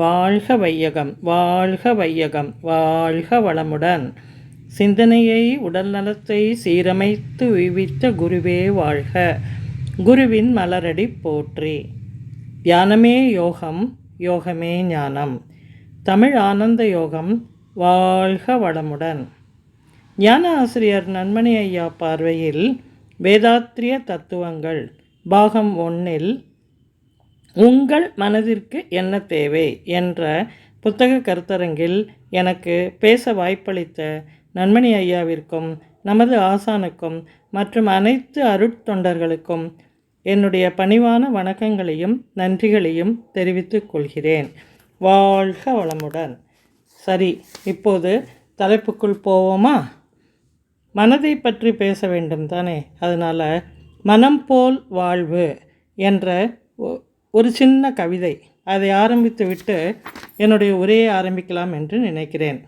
வாழ்க வையகம் வாழ்க வையகம் வாழ்க வளமுடன். சிந்தனையை உடல்நலத்தை சீரமைத்து உய்வித்த குருவே வாழ்க. குருவின் மலரடி போற்றி. தியானமே யோகம் யோகமே ஞானம். தமிழ் ஆனந்த யோகம் வாழ்க வளமுடன். ஞான ஆசிரியர் நன்மணி ஐயா பார்வையில் வேதாத்திரிய தத்துவங்கள் பாகம் ஒன்றில் உங்கள் மனதிற்கு என்ன தேவை? என்ற புத்தக கருத்தரங்கில் எனக்கு பேச வாய்ப்பளித்த நன்மணி ஐயாவிற்கும் நமது ஆசானுக்கும் மற்றும் அனைத்து அருட்தொண்டர்களுக்கும் என்னுடைய பணிவான வணக்கங்களையும் நன்றிகளையும் தெரிவித்துக் கொள்கிறேன். வாழ்க வளமுடன். சரி இப்போது தலைப்புக்குள் போவோமா? மனதை பற்றி பேச வேண்டும் தானே. அதனால் மனம் போல் வாழ்வு என்ற ஒ- ஒரு சின்ன கவிதை. அதை ஆரம்பித்துவிட்டு என்னுடைய உரையை ஆரம்பிக்கலாம் என்று நினைக்கிறேன்.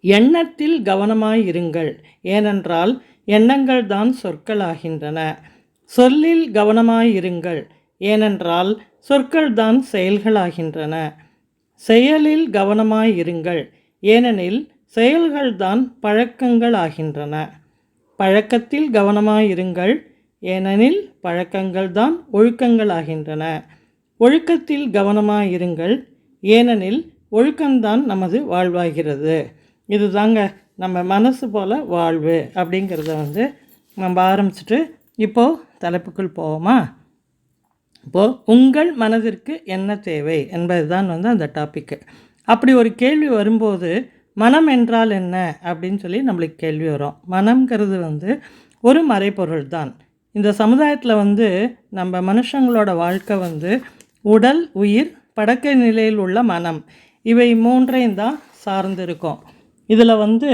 எண்ணத்தில் கவனமாய் இருங்கள். ஏனென்றால் எண்ணங்கள் தான் சொற்களாகின்றன. சொல்லில் கவனமாய் இருங்கள். ஏனென்றால் சொற்கள் தான் செயல்களாகின்றன. செயலில் கவனமாய் இருங்கள். ஏனெனில் செயல்கள்தான் பழக்கங்களாகின்றன. பழக்கத்தில் கவனமாயிருங்கள் ஏனெனில் பழக்கங்கள் தான் ஒழுக்கங்களாகின்றன. ஒழுக்கத்தில் கவனமாயிருங்கள். ஏனெனில் ஒழுக்கம்தான் நமது வாழ்வாகிறது. இதுதாங்க நம்ம மனசு போல் வாழ்வு அப்படிங்கிறத வந்து நம்ம ஆரம்பிச்சிட்டு இப்போது தலைப்புக்குள் போவோமா? இப்போது உங்கள் மனதிற்கு என்ன தேவை என்பது தான் வந்து அந்த டாப்பிக்கு அப்படி ஒரு கேள்வி வரும்போது மனம் என்றால் என்ன அப்படின்னு சொல்லி நம்மளுக்கு கேள்வி வரும். மனம்ங்கிறது வந்து ஒரு மறைப்பொருள் தான் இந்த சமுதாயத்தில் வந்து நம்ம மனுஷங்களோட வாழ்க்கை வந்து உடல் உயிர் படக்க நிலையில் உள்ள மனம் இவை மூன்றையும் தான் சார்ந்து இருக்கும். இதில் வந்து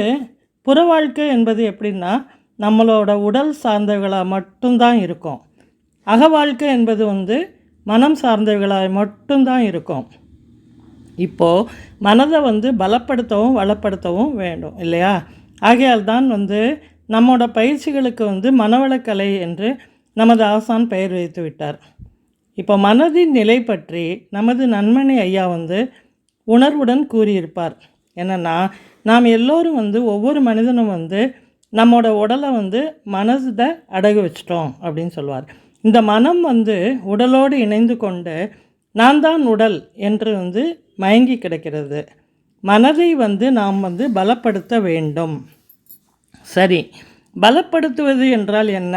புற வாழ்க்கை என்பது எப்படின்னா நம்மளோட உடல் சார்ந்தவர்களாக மட்டும்தான் இருக்கும். அக வாழ்க்கை என்பது வந்து மனம் சார்ந்தவர்களாக மட்டும்தான் இருக்கும். இப்போது மனதை வந்து பலப்படுத்தவும் வளப்படுத்தவும் வேண்டும் இல்லையா? ஆகையால் தான் வந்து நம்மோட பயிற்சிகளுக்கு வந்து மனவளக்கலை என்று நமது ஆசான் பெயர் வைத்து விட்டார். இப்போ மனதின் நிலை பற்றி நமது நன்மணி ஐயா வந்து உணர்வுடன் கூறியிருப்பார். என்னென்னா நாம் எல்லோரும் வந்து ஒவ்வொரு மனிதனும் வந்து நம்மோட உடலை வந்து மனதை அடகு வச்சிட்டோம் அப்படின்னு சொல்லுவார். இந்த மனம் வந்து உடலோடு இணைந்து கொண்டு நான் தான் உடல் என்று வந்து மயங்கி கிடக்கிறது. மனதை வந்து நாம் வந்து பலப்படுத்த வேண்டும். சரி பலப்படுத்துவது என்றால் என்ன?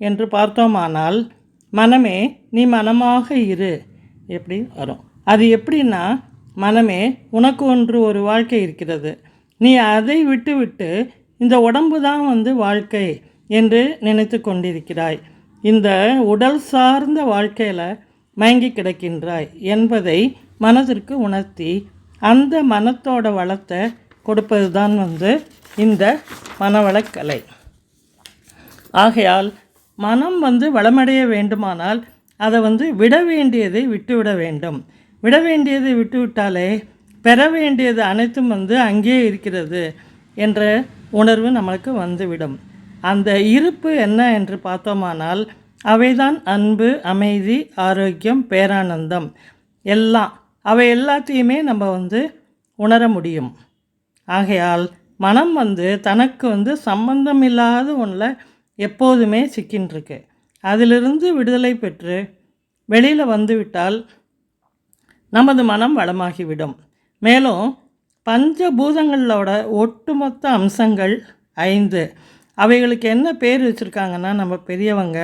என்று பார்த்தோமானால் மனமே நீ மனமாக இரு. எப்படி? வரும். அது எப்படின்னா மனமே உனக்கு ஒன்று ஒரு வாழ்க்கை இருக்கிறது. நீ அதை விட்டுவிட்டு இந்த உடம்பு தான் வந்து வாழ்க்கை என்று நினைத்து கொண்டிருக்கிறாய். இந்த உடல் சார்ந்த வாழ்க்கையில் மயங்கி கிடக்கின்றாய் என்பதை மனதிற்கு உணர்த்தி அந்த மனத்தோட வளத்தை கொடுப்பது தான் வந்து இந்த மனவளக்கலை. ஆகையால் மனம் வந்து வளமடைய வேண்டுமானால் அதை வந்து விட வேண்டியதை விட்டுவிட வேண்டும். விட வேண்டியதை விட்டுவிட்டாலே பெற வேண்டியது அனைத்தும் வந்து அங்கேயே இருக்கிறது என்ற உணர்வு நம்மளுக்கு வந்துவிடும். அந்த இருப்பு என்ன என்று பார்த்தோமானால் அவைதான் அன்பு அமைதி ஆரோக்கியம் பேரானந்தம். எல்லாம் அவை எல்லாத்தையுமே நம்ம வந்து உணர முடியும். ஆகையால் மனம் வந்து தனக்கு வந்து சம்பந்தம் இல்லாத ஒன்றில் எப்போதுமே சிக்கின்றிருக்கு. அதிலிருந்து விடுதலை பெற்று வெளியில் வந்துவிட்டால் நமது மனம் வளமாகிவிடும். மேலும் பஞ்சபூதங்களோட ஒட்டுமொத்த அம்சங்கள் ஐந்து. அவைகளுக்கு என்ன பேர் வச்சுருக்காங்கன்னா நம்ம பெரியவங்க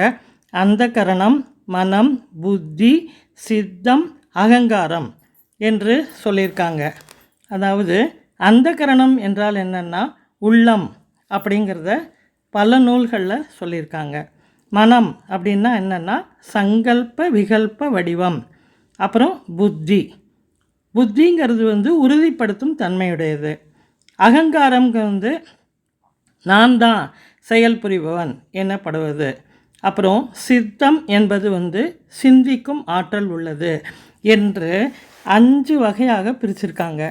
அந்த கரணம் மனம் புத்தி சித்தம் அகங்காரம் என்று சொல்லியிருக்காங்க. அதாவது அந்த கரணம் என்றால் என்னென்னா உள்ளம் அப்படிங்கிறத பல நூல்களில் சொல்லியிருக்காங்க. மனம் அப்படின்னா என்னென்னா சங்கல்ப விகல்ப வடிவம். அப்புறம் புத்தி. புத்திங்கிறது வந்து உறுதிப்படுத்தும் தன்மையுடையது. அகங்காரம்ங்க வந்து நான் தான் செயல் புரிபவன் எனப்படுவது. அப்புறம் சித்தம் என்பது வந்து சிந்திக்கும் ஆற்றல் உள்ளது என்று அஞ்சு வகையாக பிரிச்சிருக்காங்க.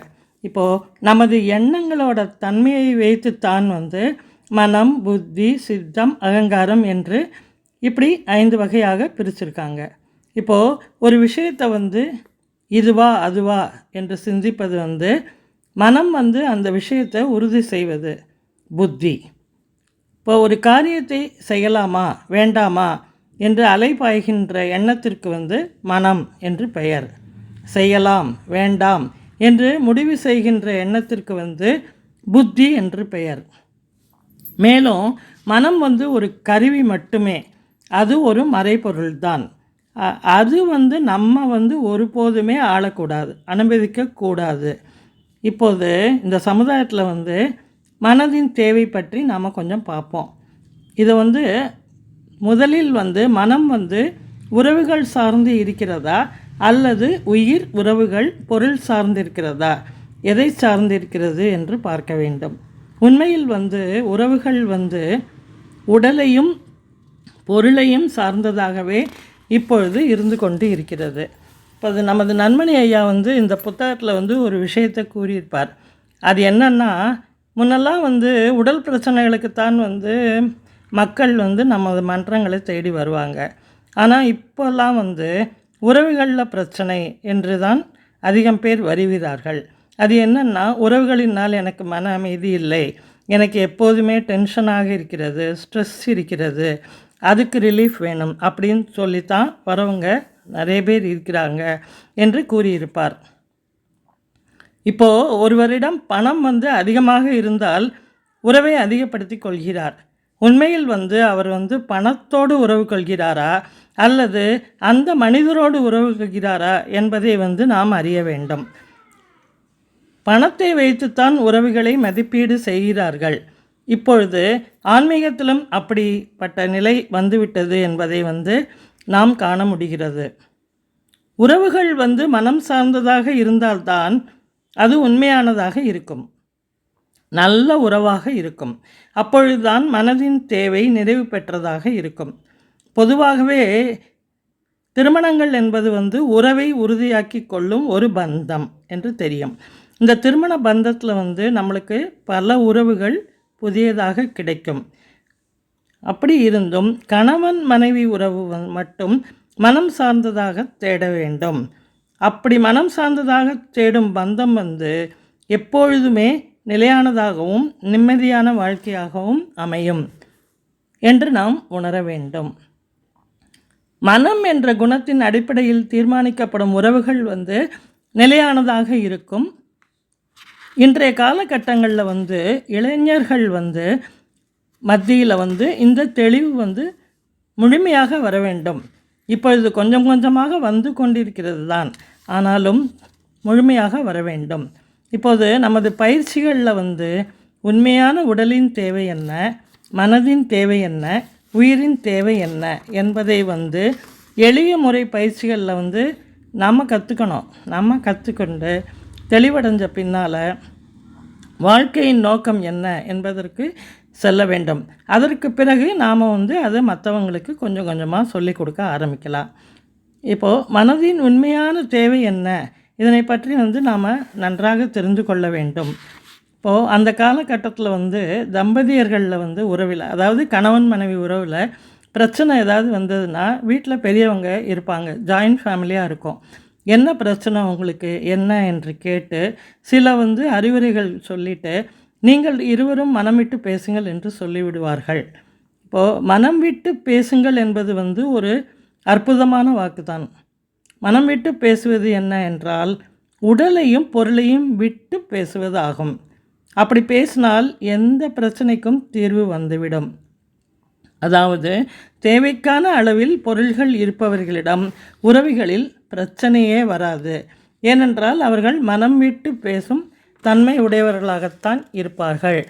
இப்போது நமது எண்ணங்களோட தன்மையை வைத்துத்தான் வந்து மனம் புத்தி சித்தம் அகங்காரம் என்று இப்படி ஐந்து வகையாக பிரிச்சிருக்காங்க. இப்போது ஒரு விஷயத்தை வந்து இதுவா அதுவா என்று சிந்திப்பது வந்து மனம் வந்து அந்த விஷயத்தை உறுதி செய்வது புத்தி. இப்போ ஒரு காரியத்தை செய்யலாமா வேண்டாமா என்று அலைபாய்கின்ற எண்ணத்திற்கு வந்து மனம் என்று பெயர். செய்யலாம் வேண்டாம் என்று முடிவு செய்கின்ற எண்ணத்திற்கு வந்து புத்தி என்று பெயர். மேலும் மனம் வந்து ஒரு கருவி மட்டுமே அது ஒரு மறைபொருள்தான். அது வந்து நம்ம வந்து ஒருபோதுமே ஆளக்கூடாது அனுமதிக்கக்கூடாது. இப்போது இந்த சமுதாயத்தில் வந்து மனதின் தேவை பற்றி நாம் கொஞ்சம் பார்ப்போம். இதை வந்து முதலில் வந்து மனம் வந்து உறவுகள் சார்ந்து இருக்கிறதா அல்லது உயிர் உறவுகள் பொருள் சார்ந்திருக்கிறதா? எதை சார்ந்திருக்கிறது என்று பார்க்க வேண்டும். உண்மையில் வந்து உறவுகள் வந்து உடலையும் பொருளையும் சார்ந்ததாகவே இப்பொழுது இருந்து கொண்டு இருக்கிறது. இப்போ அது நமது நண்பனி ஐயா வந்து இந்த புத்தகத்தில் வந்து ஒரு விஷயத்தை கூறியிருப்பார். அது என்னன்னா முன்னெல்லாம் வந்து உடல் பிரச்சனைகளுக்குத்தான் வந்து மக்கள் வந்து நமது மன்றங்களை தேடி வருவாங்க. ஆனால் இப்போல்லாம் வந்து உறவுகளில் பிரச்சனை என்று தான் அதிகம் பேர் வருகிறார்கள் அது என்னென்னா உறவுகளினால் எனக்கு மன அமைதி இல்லை. எனக்கு எப்போதுமே டென்ஷனாக இருக்கிறது ஸ்ட்ரெஸ் இருக்கிறது. அதுக்கு ரிலீஃப் வேணும் அப்படின்னு சொல்லித்தான் வரவங்க நிறைய பேர் இருக்கிறாங்க என்று கூறியிருப்பார். இப்போது ஒருவரிடம் பணம் வந்து அதிகமாக இருந்தால் உறவை அதிகப்படுத்தி கொள்கிறார். உண்மையில் வந்து அவர் வந்து பணத்தோடு உறவு கொள்கிறாரா? அல்லது அந்த மனிதரோடு உறவு கொள்கிறாரா என்பதை வந்து நாம் அறிய வேண்டும். பணத்தை வைத்துத்தான் உறவுகளை மதிப்பீடு செய்கிறார்கள். இப்பொழுது ஆன்மீகத்திலும் அப்படிப்பட்ட நிலை வந்துவிட்டது என்பதை வந்து நாம் காண முடிகிறது. உறவுகள் வந்து மனம் சார்ந்ததாக இருந்தால்தான் அது உண்மையானதாக இருக்கும். நல்ல உறவாக இருக்கும். அப்பொழுதுதான் மனதின் தேவை நிறைவு பெற்றதாக இருக்கும். பொதுவாகவே திருமணங்கள் என்பது வந்து உறவை உறுதியாக்கி கொள்ளும் ஒரு பந்தம் என்று தெரியும். இந்த திருமண பந்தத்தில் வந்து நம்மளுக்கு பல உறவுகள் புதியதாக கிடைக்கும். அப்படி இருந்தும் கணவன் மனைவி உறவு மட்டும் மனம் சார்ந்ததாக தேட வேண்டும். அப்படி மனம் சார்ந்ததாக தேடும் பந்தம் வந்து எப்பொழுதுமே நிலையானதாகவும் நிம்மதியான வாழ்க்கையாகவும் அமையும் என்று நாம் உணர வேண்டும். மனம் என்ற குணத்தின் அடிப்படையில் தீர்மானிக்கப்படும் உறவுகள் வந்து நிலையானதாக இருக்கும். இன்றைய காலகட்டங்களில் வந்து இளைஞர்கள் வந்து மத்தியில் வந்து இந்த தெளிவு வந்து முழுமையாக வர வேண்டும். இப்பொழுது கொஞ்சம் கொஞ்சமாக வந்து கொண்டிருக்கிறது தான் ஆனாலும் முழுமையாக வர வேண்டும். இப்போது நமது பயிற்சிகளில் வந்து உண்மையான உடலின் தேவை என்ன மனதின் தேவை என்ன உயிரின் தேவை என்ன என்பதை வந்து எளிய முறை பயிற்சிகளில் வந்து நம்ம கற்றுக்கணும் நம்ம கற்றுக்கொண்டு தெளிவடைஞ்ச பின்னால் வாழ்க்கையின் நோக்கம் என்ன என்பதற்கு செல்ல வேண்டும். அதற்கு பிறகு நாம் வந்து அதை மற்றவங்களுக்கு கொஞ்சம் கொஞ்சமாக சொல்லிக் கொடுக்க ஆரம்பிக்கலாம். இப்போது மனதின் உண்மையான தேவை என்ன இதனை பற்றி வந்து நாம் நன்றாக தெரிந்து கொள்ள வேண்டும். இப்போது அந்த காலகட்டத்தில் வந்து தம்பதியர்களில் வந்து உறவில் அதாவது கணவன் மனைவி உறவில் பிரச்சனை ஏதாவது வந்ததுன்னா வீட்டில் பெரியவங்க இருப்பாங்க ஜாயின்ட் ஃபேமிலியாக இருக்கும். என்ன பிரச்சனை உங்களுக்கு என்ன என்று கேட்டு சில வந்து அறிவுரைகள் சொல்லிட்டு நீங்கள் இருவரும் மனம் விட்டு பேசுங்கள் என்று சொல்லிவிடுவார்கள். இப்போது மனம் விட்டு பேசுங்கள் என்பது வந்து ஒரு அற்புதமான வாக்குதான். மனம் விட்டு பேசுவது என்ன என்றால் உடலையும் பொருளையும் விட்டு பேசுவது ஆகும் அப்படி பேசினால் எந்த பிரச்சனைக்கும் தீர்வு வந்துவிடும். அதாவது தேவைக்கான அளவில் பொருள்கள் இருப்பவர்களிடம் உறவுகளில் பிரச்சனையே வராது. ஏனென்றால் அவர்கள் மனம் விட்டு பேசும் தன்மை உடையவர்களாகத்தான் இருப்பார்கள்.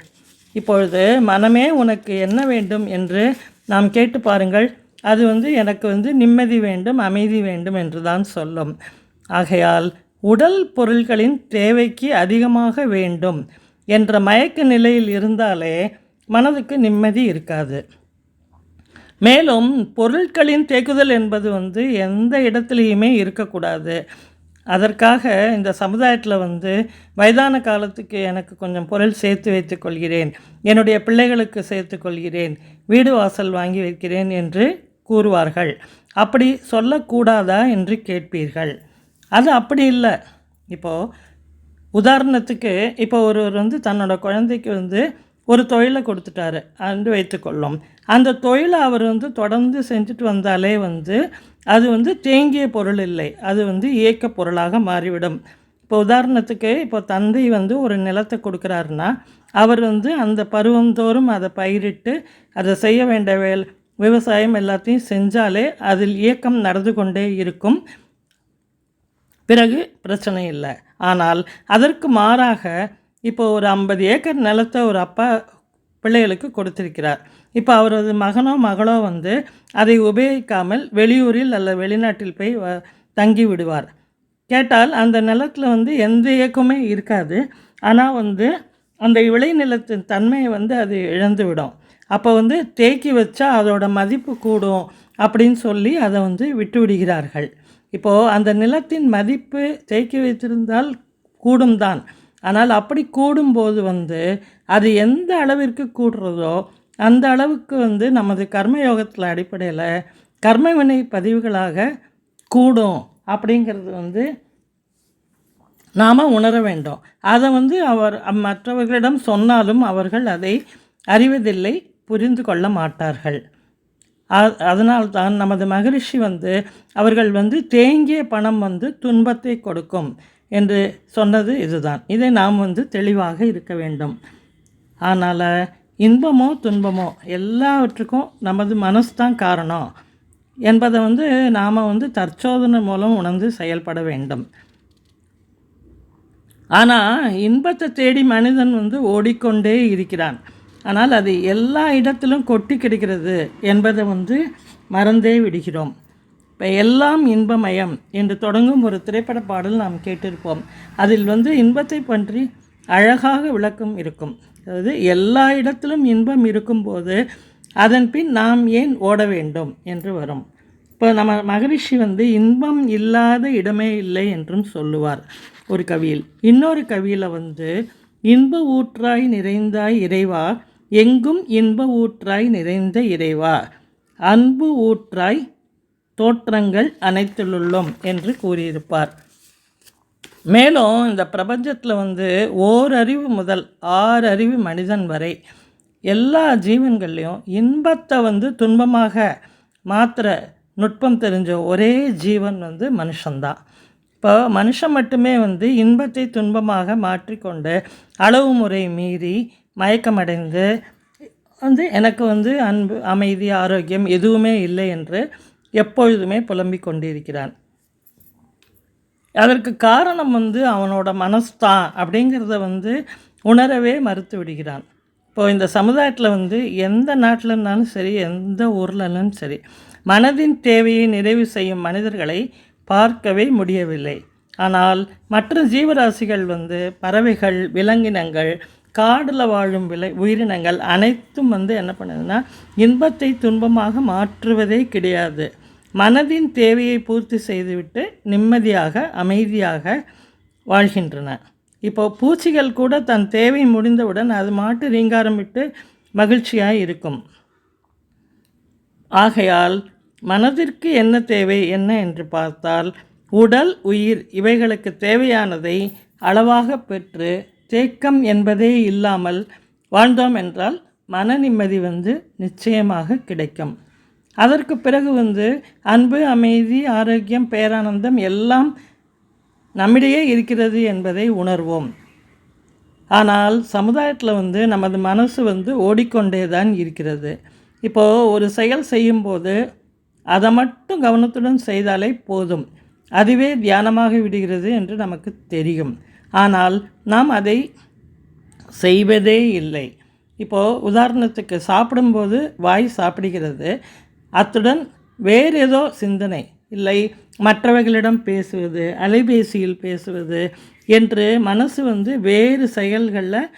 இப்பொழுது மனமே உனக்கு என்ன வேண்டும்? என்று நாம் கேட்டு பாருங்கள். அது வந்து எனக்கு வந்து நிம்மதி வேண்டும் அமைதி வேண்டும் என்று தான் சொல்லும். ஆகையால் உடல் பொருள்களின் தேவைக்கு அதிகமாக வேண்டும் என்ற மயக்க நிலையில் இருந்தாலே மனதுக்கு நிம்மதி இருக்காது. மேலும் பொருட்களின் தேக்குதல் என்பது வந்து எந்த இடத்துலையுமே இருக்கக்கூடாது. அதற்காக இந்த சமுதாயத்தில் வந்து வயதான காலத்துக்கு எனக்கு கொஞ்சம் பொருள் சேர்த்து வைத்து கொள்கிறேன். என்னுடைய பிள்ளைகளுக்கு சேர்த்து கொள்கிறேன். வீடு வாசல் வாங்கி வைக்கிறேன் என்று கூறுவார்கள். அப்படி சொல்லக்கூடாதா? என்று கேட்பீர்கள். அது அப்படி இல்லை. இப்போது உதாரணத்துக்கு இப்போ ஒருவர் வந்து தன்னோட குழந்தைக்கு வந்து ஒரு தொழிலை கொடுத்துட்டாரு என்று வைத்துக்கொள்ளும். அந்த தொழிலை அவர் வந்து தொடர்ந்து செஞ்சுட்டு வந்தாலே வந்து அது வந்து தேங்கிய பொருள் இல்லை. அது வந்து இயக்க பொருளாக மாறிவிடும். இப்போ உதாரணத்துக்கு இப்போ தந்தை வந்து ஒரு நிலத்தை கொடுக்குறாருன்னா அவர் வந்து அந்த பருவந்தோறும் அதை பயிரிட்டு அதை செய்ய வேண்டிய வேல் விவசாயம் எல்லாத்தையும் செஞ்சாலே அதில் இயக்கம் நடந்து கொண்டே இருக்கும். பிறகு பிரச்சனை இல்லை. ஆனால் அதற்கு மாறாக இப்போ ஒரு ஐம்பது ஏக்கர் நிலத்தை ஒரு அப்பா பிள்ளைகளுக்கு கொடுத்திருக்கிறார். இப்போ அவரது மகனோ மகளோ வந்து அதை உபயோகிக்காமல் வெளியூரில் அல்ல வெளிநாட்டில் போய் வ- தங்கி விடுவார். கேட்டால் அந்த நிலத்தில் வந்து எந்த இயக்கமே இருக்காது. ஆனால் வந்து அந்த விளைநிலத்தின் தன்மையை வந்து அது இழந்து விடும் அப்போ வந்து தேக்கி வச்சா அதோட மதிப்பு கூடும் அப்படின்னு சொல்லி அதை வந்து விட்டு விடுகிறார்கள் இப்போது அந்த நிலத்தின் மதிப்பு தேக்கி வைத்திருந்தால் கூடும் தான் ஆனால் அப்படி கூடும்போது வந்து அது எந்த அளவிற்கு கூடுறதோ அந்த அளவுக்கு வந்து நமது கர்மயோகத்தில் அடிப்படையில் கர்மவினை பதிவுகளாக கூடும் அப்படிங்கிறது வந்து நாம் உணர வேண்டும். அதை வந்து அவர் மற்றவர்களிடம் சொன்னாலும் அவர்கள் அதை அறிவதில்லை. புரிந்து கொள்ள மாட்டார்கள் அதனால் அதனால்தான் நமது மகரிஷி வந்து அவர்கள் வந்து தேங்கிய பணம் வந்து துன்பத்தை கொடுக்கும் என்று சொன்னது இதுதான். இதை நாம் வந்து தெளிவாக இருக்க வேண்டும். ஆனால் இன்பமோ துன்பமோ எல்லாவற்றுக்கும் நமது மனசு தான் காரணம் என்பதை வந்து நாம் வந்து தற்சோதனை மூலம் உணர்ந்து செயல்பட வேண்டும். ஆனால் இன்பத்தை தேடி மனிதன் வந்து ஓடிக்கொண்டே இருக்கிறான். ஆனால் அது எல்லா இடத்திலும் கொட்டி கிடக்கிறது என்பதை வந்து மறந்தே விடுகிறோம். இப்போ எல்லாம் இன்பமயம் என்று தொடங்கும் ஒரு திரைப்பட பாடல் நாம் கேட்டிருப்போம். அதில் வந்து இன்பத்தை பற்றி அழகாக விளக்கம் இருக்கும். அதாவது எல்லா இடத்திலும் இன்பம் இருக்கும்போது அதன் பின் நாம் ஏன் ஓட வேண்டும் என்று வரும். இப்போ நம்ம மகரிஷி வந்து இன்பம் இல்லாத இடமே இல்லை என்றும் சொல்லுவார் ஒரு கவியில். இன்னொரு கவியில் வந்து இன்ப ஊற்றாய் நிறைந்தாய் இறைவா எங்கும் இன்ப ஊற்றாய் நிறைந்த இறைவா. அன்பு ஊற்றாய் தோற்றங்கள் அனைத்திலுள்ளோம் என்று கூறியிருப்பார். மேலும் இந்த பிரபஞ்சத்தில் வந்து ஓரறிவு முதல் ஆறு அறிவு மனிதன் வரை எல்லா ஜீவன்கள்லேயும் இன்பத்தை வந்து துன்பமாக மாத்திர நுட்பம் தெரிஞ்ச ஒரே ஜீவன் வந்து மனுஷன்தான். இப்போ மனுஷன் மட்டுமே வந்து இன்பத்தை துன்பமாக மாற்றிக்கொண்டு அளவு முறை மீறி மயக்கமடைந்து வந்து எனக்கு வந்து அன்பு அமைதி ஆரோக்கியம் எதுவுமே இல்லை என்று எப்பொழுதுமே புலம்பிக் கொண்டிருக்கிறான். அதற்கு காரணம் வந்து அவனோட மனசுதான் அப்படிங்கிறத வந்து உணரவே மறுத்து விடுகிறான். இப்போ இந்த சமுதாயத்தில் வந்து எந்த நாட்டில் இருந்தாலும் சரி எந்த ஊர்லனாலும் சரி மனதின் தேவையை நிறைவு செய்யும் மனிதர்களை பார்க்கவே முடியவில்லை. ஆனால் மற்ற ஜீவராசிகள் வந்து பறவைகள் விலங்கினங்கள் காடில் வாழும் விலை உயிரினங்கள் அனைத்தும் வந்து என்ன பண்ணுதுன்னா இன்பத்தை துன்பமாக மாற்றுவதே கிடையாது. மனதின் தேவையை பூர்த்தி செய்துவிட்டு நிம்மதியாக அமைதியாக வாழ்கின்றன. இப்போ பூச்சிகள் கூட தன் தேவை முடிந்தவுடன் அது மாட்டு ரீங்காரம் விட்டு மகிழ்ச்சியாக இருக்கும். ஆகையால் மனதிற்கு என்ன தேவை என்ன என்று பார்த்தால் உடல் உயிர் இவைகளுக்கு தேவையானதை அளவாக பெற்று தேக்கம் என்பதே இல்லாமல் வாழ்ந்தோம் என்றால் மன நிம்மதி வந்து நிச்சயமாக கிடைக்கும். அதற்கு பிறகு வந்து அன்பு அமைதி ஆரோக்கியம் பேரானந்தம் எல்லாம் நம்மிடையே இருக்கிறது என்பதை உணர்வோம். ஆனால் சமுதாயத்தில் வந்து நமது மனசு வந்து ஓடிக்கொண்டே தான் இருக்கிறது. இப்போது ஒரு செயல் செய்யும்போது அதை மட்டும் கவனத்துடன் செய்தாலே போதும். அதுவே தியானமாக விடுகிறது என்று நமக்கு தெரியும். ஆனால் நாம் அதை செய்வதே இல்லை. இப்போது உதாரணத்துக்கு சாப்பிடும்போது வாய் சாப்பிடுகிறது. அத்துடன் வேறு ஏதோ சிந்தனை இல்லை மற்றவர்களிடம் பேசுவது அலைபேசியில் பேசுவது என்று மனசு வந்து வேறு செயல்களில்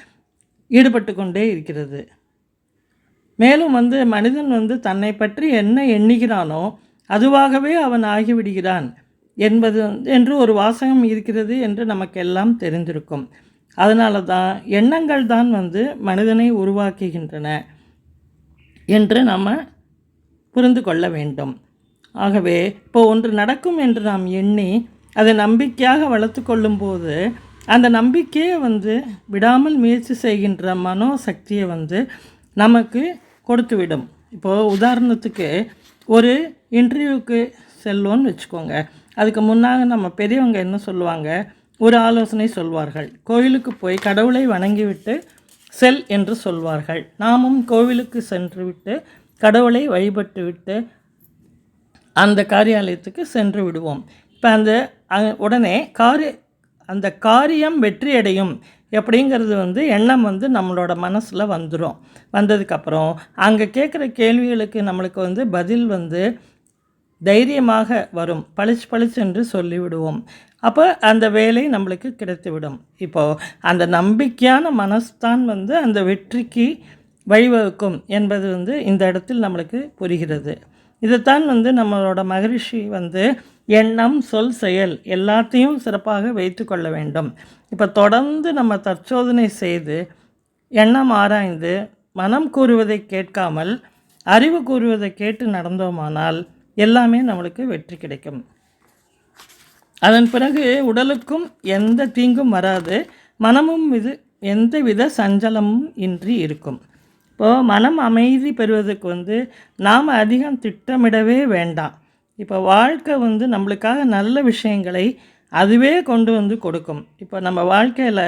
ஈடுபட்டு கொண்டே இருக்கிறது. மேலும் வந்து மனிதன் வந்து தன்னை பற்றி என்ன எண்ணுகிறானோ அதுவாகவே அவன் ஆகிவிடுகிறான். என்பது வந்து- என்று ஒரு வாசகம் இருக்கிறது என்று நமக்கெல்லாம் தெரிந்திருக்கும். அதனால தான் எண்ணங்கள் தான் வந்து மனிதனை உருவாக்குகின்றன என்று நம்ம புரிந்து கொள்ள வேண்டும். ஆகவே இப்போ ஒன்று நடக்கும் என்று நாம் எண்ணி அதை நம்பிக்கையாக வளர்த்து கொள்ளும்போது அந்த நம்பிக்கையை வந்து விடாமல் முயற்சி செய்கின்ற மனோசக்தியை வந்து நமக்கு கொடுத்துவிடும். இப்போது உதாரணத்துக்கு ஒரு இன்டர்வியூக்கு செல்வோன்னு வச்சுக்கோங்க. அதுக்கு முன்னாக நம்ம பெரியவங்க என்ன சொல்லுவாங்க? ஒரு ஆலோசனை சொல்வார்கள். கோயிலுக்கு போய் கடவுளை வணங்கிவிட்டு செல் என்று சொல்வார்கள். நாமும் கோவிலுக்கு சென்று விட்டு கடவுளை வழிபட்டு விட்டு அந்த காரியாலயத்துக்கு சென்று விடுவோம். இப்போ அந்த உடனே காரிய அந்த காரியம் வெற்றியடையும் எப்படிங்கிறது வந்து எண்ணம் வந்து நம்மளோட மனசில் வந்துடும் வந்ததுக்கப்புறம் அங்கே கேட்குற கேள்விகளுக்கு நம்மளுக்கு வந்து பதில் வந்து தைரியமாக வரும். பளிச்சு பளிச்சு என்று சொல்லிவிடுவோம். அப்போ அந்த வேலை நம்மளுக்கு கிடைத்துவிடும். இப்போது அந்த நம்பிக்கையான மனசுதான் வந்து அந்த வெற்றிக்கு வழிவகுக்கும் என்பது வந்து இந்த இடத்தில் நம்மளுக்கு புரிகிறது. இதைத்தான் வந்து நம்மளோட மகரிஷி வந்து எண்ணம் சொல் செயல் எல்லாத்தையும் சிறப்பாக வைத்து கொள்ள வேண்டும். இப்போ தொடர்ந்து நம்ம தற்சோதனை செய்து எண்ணம் ஆராய்ந்து மனம் கூறுவதை கேட்காமல் அறிவு கூறுவதை கேட்டு நடந்தோமானால் எல்லாமே நம்மளுக்கு வெற்றி கிடைக்கும். அதன் பிறகு உடலுக்கும் எந்த தீங்கும் வராது மனமும் இது எந்தவித சஞ்சலமும் இன்றி இருக்கும். இப்போது மனம் அமைதி பெறுவதற்கு வந்து நாம் அதிகம் திட்டமிடவே வேண்டாம். இப்போ வாழ்க்கை வந்து நம்மளுக்காக நல்ல விஷயங்களை அதுவே கொண்டு வந்து கொடுக்கும். இப்போ நம்ம வாழ்க்கையில்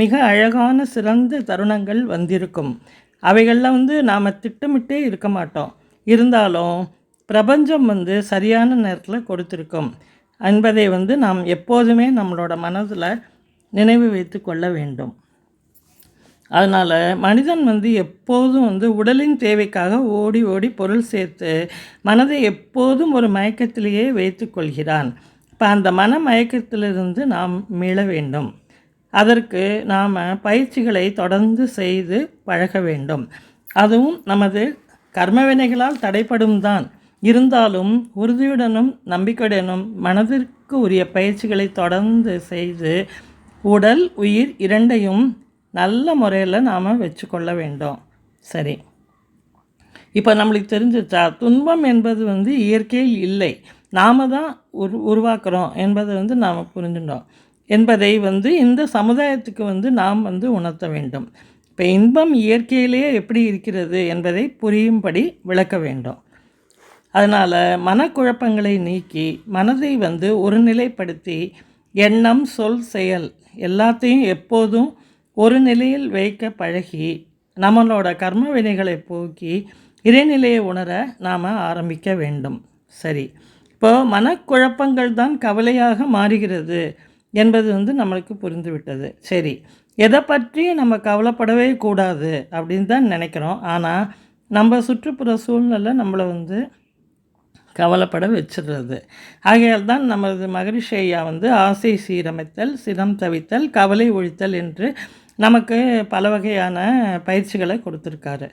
மிக அழகான சிறந்த தருணங்கள் வந்திருக்கும். அவைகளில் வந்து நாம் திட்டமிட்டே இருக்க மாட்டோம். இருந்தாலும் பிரபஞ்சம் வந்து சரியான நேரத்தில் கொடுத்துருக்கும். என்பதை வந்து நாம் எப்போதுமே நம்மளோட மனதில் நினைவு வைத்து கொள்ள வேண்டும். அதனால் மனிதன் வந்து எப்போதும் வந்து உடலின் தேவைக்காக ஓடி ஓடி பொருள் சேர்த்து மனதை எப்போதும் ஒரு மயக்கத்திலேயே வைத்து கொள்கிறான். இப்போ அந்த மன மயக்கத்திலிருந்து நாம் மீள வேண்டும். அதற்கு நாம் பயிற்சிகளை தொடர்ந்து செய்து பழக வேண்டும். அதுவும் நமது கர்மவினைகளால் தடைப்படும் தான். இருந்தாலும் உறுதியுடனும் நம்பிக்கையுடனும் மனதிற்கு உரிய பயிற்சிகளை தொடர்ந்து செய்து உடல் உயிர் இரண்டையும் நல்ல முறையில் நாம் வச்சுக்கொள்ள வேண்டும். சரி. இப்போ நம்மளுக்கு தெரிஞ்சிச்சா துன்பம் என்பது வந்து இயற்கையில் இல்லை. நாம தான் உரு உருவாக்குறோம் என்பதை வந்து நாம் புரிஞ்சுட்டோம். என்பதை வந்து இந்த சமுதாயத்துக்கு வந்து நாம் வந்து உணர்த்த வேண்டும். இப்போ இன்பம் இயற்கையிலேயே எப்படி இருக்கிறது என்பதை புரியும்படி விளக்க வேண்டும். அதனால் மனக்குழப்பங்களை நீக்கி மனதை வந்து ஒருநிலைப்படுத்தி எண்ணம் சொல் செயல் எல்லாத்தையும் எப்போதும் ஒரு நிலையில் வைக்க பழகி நம்மளோட கர்ம வினைகளை போக்கி இறைநிலையை உணர நாம் ஆரம்பிக்க வேண்டும். சரி. இப்போ மனக்குழப்பங்கள் தான் கவலையாக மாறுகிறது என்பது வந்து நம்மளுக்கு புரிந்துவிட்டது சரி. எதை பற்றியும் நம்ம கவலைப்படவே கூடாது அப்படின்னு தான் நினைக்கிறோம். ஆனால் நம்ம சுற்றுப்புற சூழ்நிலை நம்மளை வந்து கவலைப்பட வச்சிடுறது. ஆகையால் தான் நமது மகரிஷி ஐயா வந்து ஆசை சீரமைத்தல் சிரம் தவித்தல் கவலை ஒழித்தல் என்று நமக்கு பல வகையான பயிற்சிகளை கொடுத்துருக்காரு.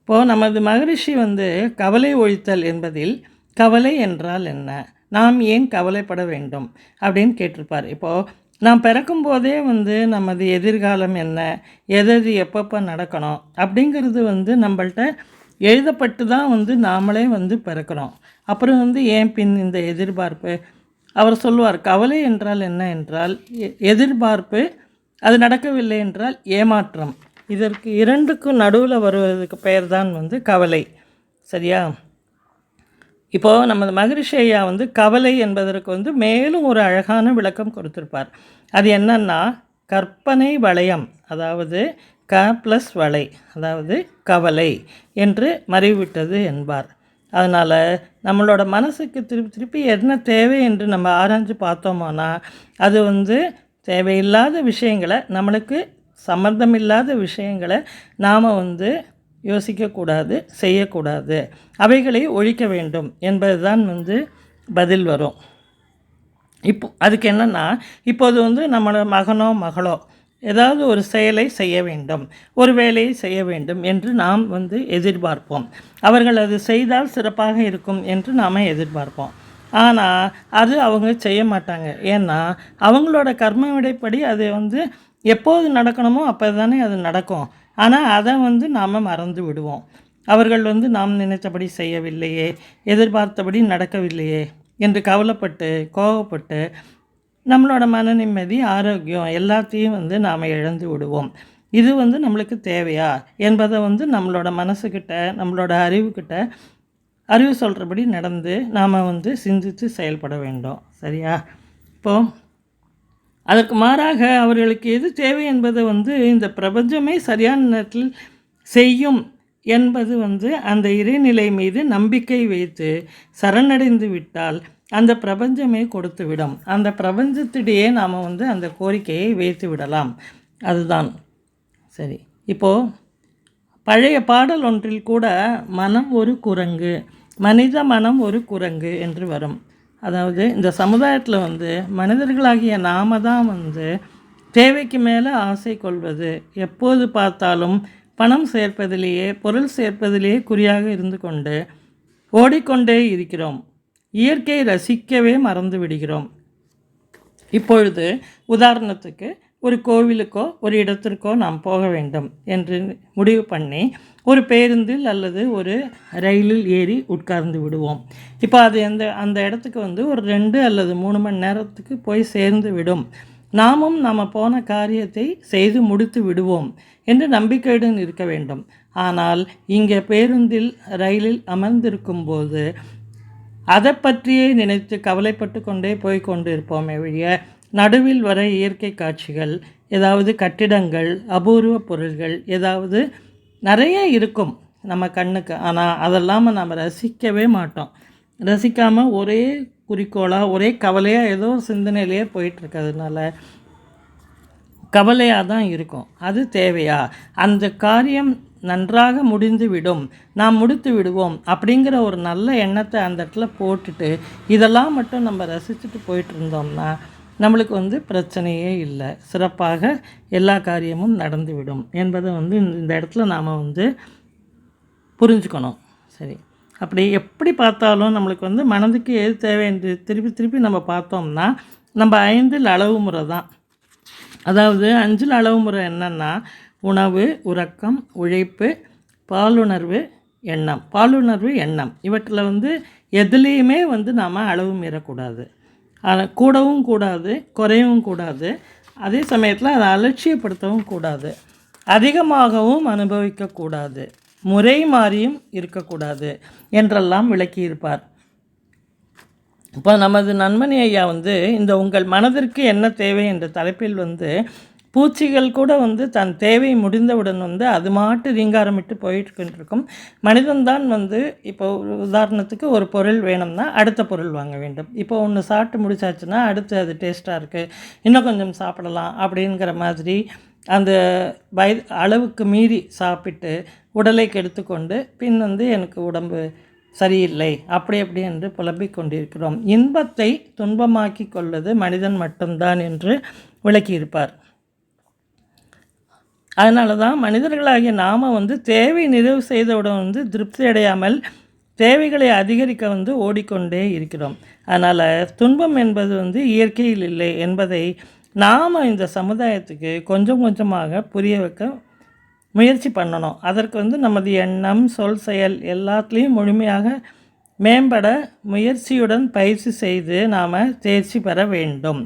இப்போது நமது மகரிஷி வந்து கவலை ஒழித்தல் என்பதில் கவலை என்றால் என்ன? நாம் ஏன் கவலைப்பட வேண்டும்? அப்படின்னு கேட்டிருப்பார். இப்போது நாம் பிறக்கும் போதே வந்து நமது எதிர்காலம் என்ன? எதது எப்பப்போ நடக்கணும்? அப்படிங்கிறது வந்து நம்மள்கிட்ட எழுதப்பட்டு தான் வந்து நாமளே வந்து பிறக்கிறோம். அப்புறம் வந்து ஏன் பின் இந்த எதிர்பார்ப்பு? அவர் சொல்லுவார் கவலை என்றால் என்ன என்றால் எ- எதிர்பார்ப்பு அது நடக்கவில்லை என்றால் ஏமாற்றம். இதற்கு இரண்டுக்கும் நடுவில் வருவதற்கு பெயர் தான் வந்து கவலை. சரியா? இப்போது நமது மகரிஷி வந்து கவலை என்பதற்கு வந்து மேலும் ஒரு அழகான விளக்கம் கொடுத்துருப்பார். அது என்னன்னா கற்பனை வளையம் அதாவது க ப்ளஸ் வளை அதாவது கவலை என்று மறைவிட்டது என்பார். அதனால் நம்மளோட மனசுக்கு திருப்பி திருப்பி என்ன தேவை என்று நம்ம ஆராய்ஞ்சு பார்த்தோமோனா அது வந்து தேவையில்லாத விஷயங்களை நம்மளுக்கு சம்மந்தமில்லாத விஷயங்களை நாம் வந்து யோசிக்கக்கூடாது செய்யக்கூடாது. அவைகளை ஒழிக்க வேண்டும் என்பதுதான் வந்து பதில் வரும். இப்போ அதுக்கு என்னென்னா இப்போது வந்து நம்மளோட மகனோ மகளோ ஏதாவது ஒரு செயலை செய்ய வேண்டும் ஒரு வேலையை செய்ய வேண்டும் என்று நாம் வந்து எதிர்பார்ப்போம். அவர்கள் அது செய்தால் சிறப்பாக இருக்கும் என்று நாம் எதிர்பார்ப்போம். ஆனால் அது அவங்க செய்ய மாட்டாங்க. ஏன்னா அவங்களோட கர்ம விடைப்படி அது வந்து எப்போது நடக்கணுமோ அப்போ தானே அது நடக்கும். ஆனால் அதை வந்து நாம் மறந்து விடுவோம். அவர்கள் வந்து நாம் நினைத்தபடி செய்யவில்லையே எதிர்பார்த்தபடி நடக்கவில்லையே என்று கவலைப்பட்டு கோவப்பட்டு நம்மளோட மன நிம்மதி ஆரோக்கியம் எல்லாத்தையும் வந்து நாம் இழந்து விடுவோம். இது வந்து நம்மளுக்கு தேவையா என்பதை வந்து நம்மளோட மனசுக்கிட்ட நம்மளோட அறிவுக்கிட்ட அறிவு சொல்கிறபடி நடந்து நாம் வந்து சிந்தித்து செயல்பட வேண்டும். சரியா? இப்போது அதற்கு மாறாக அவர்களுக்கு எது தேவை என்பதை வந்து இந்த பிரபஞ்சமே சரியான நேரத்தில் செய்யும் என்பது வந்து அந்த இறைநிலை மீது நம்பிக்கை வைத்து சரணடைந்து விட்டால் அந்த பிரபஞ்சமே கொடுத்து விடும் அந்த பிரபஞ்சத்திடையே நாம் வந்து அந்த கோரிக்கையை வைத்து விடலாம். அதுதான். சரி. இப்போது பழைய பாடல் ஒன்றில் கூட மனம் ஒரு குரங்கு மனித மனம் ஒரு குரங்கு என்று வரும். அதாவது இந்த சமுதாயத்தில் வந்து மனிதர்களாகிய நாம தான் வந்து தேவைக்கு மேலே ஆசை கொள்வது எப்போது பார்த்தாலும் பணம் சேர்ப்பதிலேயே பொருள் சேர்ப்பதிலேயே குறியாக இருந்து கொண்டு ஓடிக்கொண்டே இருக்கிறோம். இயற்கையை ரசிக்கவே மறந்து விடுகிறோம். இப்பொழுது உதாரணத்துக்கு ஒரு கோவிலுக்கோ ஒரு இடத்திற்கோ நாம் போக வேண்டும் என்று முடிவு பண்ணி ஒரு பேருந்தில் அல்லது ஒரு ரயிலில் ஏறி உட்கார்ந்து விடுவோம். இப்போ அது அந்த அந்த இடத்துக்கு வந்து ஒரு ரெண்டு அல்லது மூணு மணி நேரத்துக்கு போய் சேர்ந்து விடும். நாமும் நம்ம போன காரியத்தை செய்து முடித்து விடுவோம் என்று நம்பிக்கையுடன் இருக்க வேண்டும். ஆனால் இங்கே பேருந்தில் ரயிலில் அமர்ந்திருக்கும் போது அதை பற்றியே நினைத்து கவலைப்பட்டு கொண்டே போய் கொண்டு இருப்போமே ஒழிய நடுவில் வர இயற்கை காட்சிகள் ஏதாவது கட்டிடங்கள் அபூர்வ பொருள்கள் ஏதாவது நிறைய இருக்கும் நம்ம கண்ணுக்கு. ஆனால் அதெல்லாம் நம்ம ரசிக்கவே மாட்டோம். ரசிக்காமல் ஒரே குறிக்கோளாக ஒரே கவலையாக ஏதோ ஒரு சிந்தனையிலேயே போயிட்டுருக்கிறதுனால கவலையாக தான் இருக்கும். அது தேவையா? அந்த காரியம் நன்றாக முடிந்து விடும் நாம் முடித்து விடுவோம் அப்படிங்கிற ஒரு நல்ல எண்ணத்தை அந்த இடத்துல போட்டுட்டு இதெல்லாம் மட்டும் நம்ம ரசிச்சுட்டு போயிட்டு இருந்தோம்னா நம்மளுக்கு வந்து பிரச்சனையே இல்லை. சிறப்பாக எல்லா காரியமும் நடந்துவிடும் என்பதை வந்து இந்த- இந்த இடத்துல நாம் வந்து புரிஞ்சுக்கணும். சரி. அப்படி எப்படி பார்த்தாலும் நம்மளுக்கு வந்து மனதுக்கு எது தேவை என்று திருப்பி திருப்பி நம்ம பார்த்தோம்னா நம்ம ஐந்தில் அளவு முறை தான். அதாவது அஞ்சில் அளவு முறை என்னென்னா உணவு உறக்கம் உழைப்பு பாலுணர்வு எண்ணம். பாலுணர்வு எண்ணம். இவற்றில் வந்து எதுலேயுமே வந்து நாம் அளவு மீறக்கூடாது. கூடவும் கூடாது குறையவும் கூடாது. அதே சமயத்தில் அதை அலட்சியப்படுத்தவும் கூடாது. அதிகமாகவும் அனுபவிக்கக்கூடாது. முறை மாறியும் இருக்கக்கூடாது என்றெல்லாம் விளக்கியிருப்பார். இப்போ நமது நண்பனி ஐயா வந்து இந்த உங்கள் மனதிற்கு என்ன தேவை என்ற தலைப்பில் வந்து பூச்சிகள் கூட வந்து தன் தேவை முடிந்தவுடன் வந்து அது மாட்டு ரீங்காரமிட்டு போயிட்டு இருக்கும் மனிதன்தான் வந்து இப்போ உதாரணத்துக்கு ஒரு பொருள் வேணும்னா அடுத்த பொருள் வாங்க வேண்டும். இப்போ ஒன்று சாப்பிட்டு முடிச்சாச்சுன்னா அடுத்து அது டேஸ்ட்டாக இருக்குது இன்னும் கொஞ்சம் சாப்பிடலாம் அப்படிங்கிற மாதிரி அந்த வய அளவுக்கு மீறி சாப்பிட்டு உடலை கெடுத்துக்கொண்டு பின் வந்து எனக்கு உடம்பு சரியில்லை அப்படி அப்படி என்று புலம்பிக் கொண்டிருக்கிறோம். இன்பத்தை துன்பமாக்கி கொள்வது மனிதன் மட்டும்தான் என்று விளக்கியிருப்பார். அதனால தான் மனிதர்களாகிய நாம் வந்து தேவை நிறைவு செய்தவுடன் வந்து திருப்தி அடையாமல் தேவைகளை அதிகரிக்க வந்து ஓடிக்கொண்டே இருக்கிறோம். அதனால் துன்பம் என்பது வந்து இயற்கையில் இல்லை என்பதை நாம் இந்த சமுதாயத்துக்கு கொஞ்சம் கொஞ்சமாக புரிய வைக்க முயற்சி பண்ணணும். அதற்கு வந்து நமது எண்ணம் சொல் செயல் எல்லாத்துலேயும் முழுமையாக மேம்பட முயற்சியுடன் பயிற்சி செய்து நாம் தேர்ச்சி பெற வேண்டும்.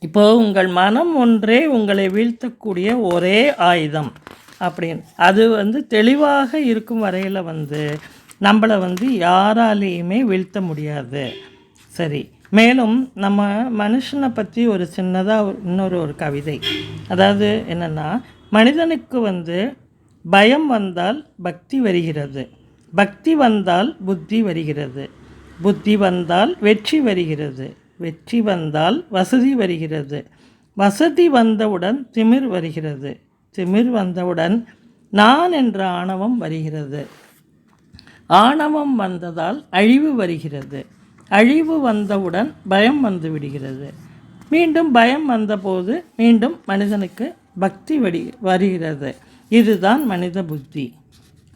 இப்போ உங்கள் மனம் ஒன்றே உங்களை வீழ்த்தக்கூடிய ஒரே ஆயுதம் அப்படின்னு. அது வந்து தெளிவாக இருக்கும் வரையில் வந்து நம்மளை வந்து யாராலேயுமே வீழ்த்த முடியாது. சரி. மேலும் நம்ம மனுஷனை பற்றி ஒரு சின்னதாக இன்னொரு ஒரு கவிதை. அதாவது என்னென்னா மனிதனுக்கு வந்து பயம் வந்தால் பக்தி வருகிறது. பக்தி வந்தால் புத்தி வருகிறது. புத்தி வந்தால் வெற்றி வருகிறது. வெற்றி வந்தால் வசதி வருகிறது. வசதி வந்தவுடன் திமிர் வருகிறது. திமிர் வந்தவுடன் நான் என்ற ஆணவம் வருகிறது. ஆணவம் வந்ததால் அழிவு வருகிறது. அழிவு வந்தவுடன் பயம் வந்து விடுகிறது. மீண்டும் பயம் வந்தபோது மீண்டும் மனிதனுக்கு பக்தி வடி வருகிறது. இதுதான் மனித புத்தி.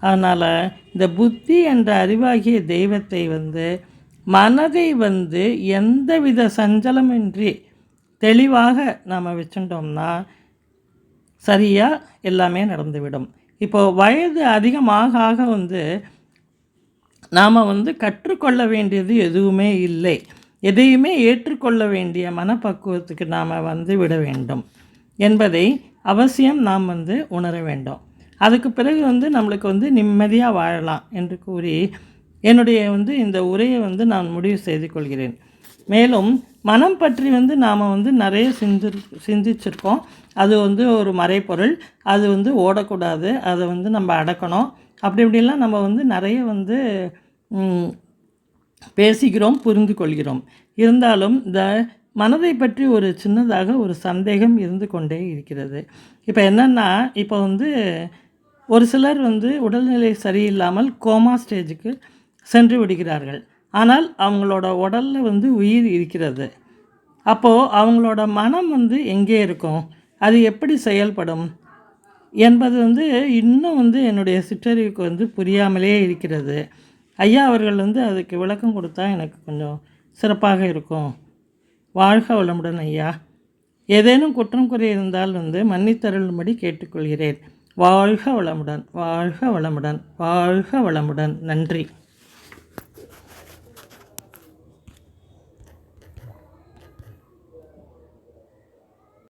அதனால் இந்த புத்தி என்ற அறிவாகிய தெய்வத்தை வந்து மனதை வந்து எந்தவித சஞ்சலமின்றி தெளிவாக நாம் வச்சுட்டோம்னா சரியாக எல்லாமே நடந்துவிடும். இப்போது வயது அதிகமாக ஆக வந்து நாம் வந்து கற்றுக்கொள்ள வேண்டியது எதுவுமே இல்லை. எதையுமே ஏற்றுக்கொள்ள வேண்டிய மனப்பக்குவத்துக்கு நாம் வந்து விட வேண்டும். என்பதை அவசியம் நாம் வந்து உணர வேண்டும். அதுக்கு பிறகு வந்து நம்மளுக்கு வந்து நிம்மதியாக வாழலாம் என்று கூறி என்னுடைய வந்து இந்த உரையை வந்து நான் முடிவு செய்து கொள்கிறேன். மேலும் மனம் பற்றி வந்து நாம் வந்து நிறைய சிந்தி சிந்திச்சிருக்கோம். அது வந்து ஒரு மறைப்பொருள் அது வந்து ஓடக்கூடாது. அதை வந்து நம்ம அடக்கணும். அப்படி இப்படிலாம் நம்ம வந்து நிறைய வந்து பேசுகிறோம் புரிந்து கொள்கிறோம். இருந்தாலும் இந்த மனதை பற்றி ஒரு சின்னதாக ஒரு சந்தேகம் இருந்து கொண்டே இருக்கிறது. இப்போ என்னென்னா இப்போ வந்து ஒரு சிலர் வந்து உடல்நிலை சரியில்லாமல் கோமா ஸ்டேஜுக்கு சென்று விடுகிறார்கள். ஆனால் அவங்களோட உடலில் வந்து உயிர் இருக்கிறது. அப்போது அவங்களோட மனம் வந்து எங்கே இருக்கும்? அது எப்படி செயல்படும்? என்பது வந்து இன்னும் வந்து என்னுடைய சிற்றறிவுக்கு வந்து புரியாமலே இருக்கிறது. ஐயா அவர்கள் வந்து அதுக்கு விளக்கம் கொடுத்தா எனக்கு கொஞ்சம் சிறப்பாக இருக்கும். வாழ்க வளமுடன் ஐயா. ஏதேனும் குற்றம் குறை இருந்தால் வந்து மன்னித்தருளும்படி கேட்டுக்கொள்கிறேன். வாழ்க வளமுடன் வாழ்க வளமுடன் வாழ்க வளமுடன். நன்றி.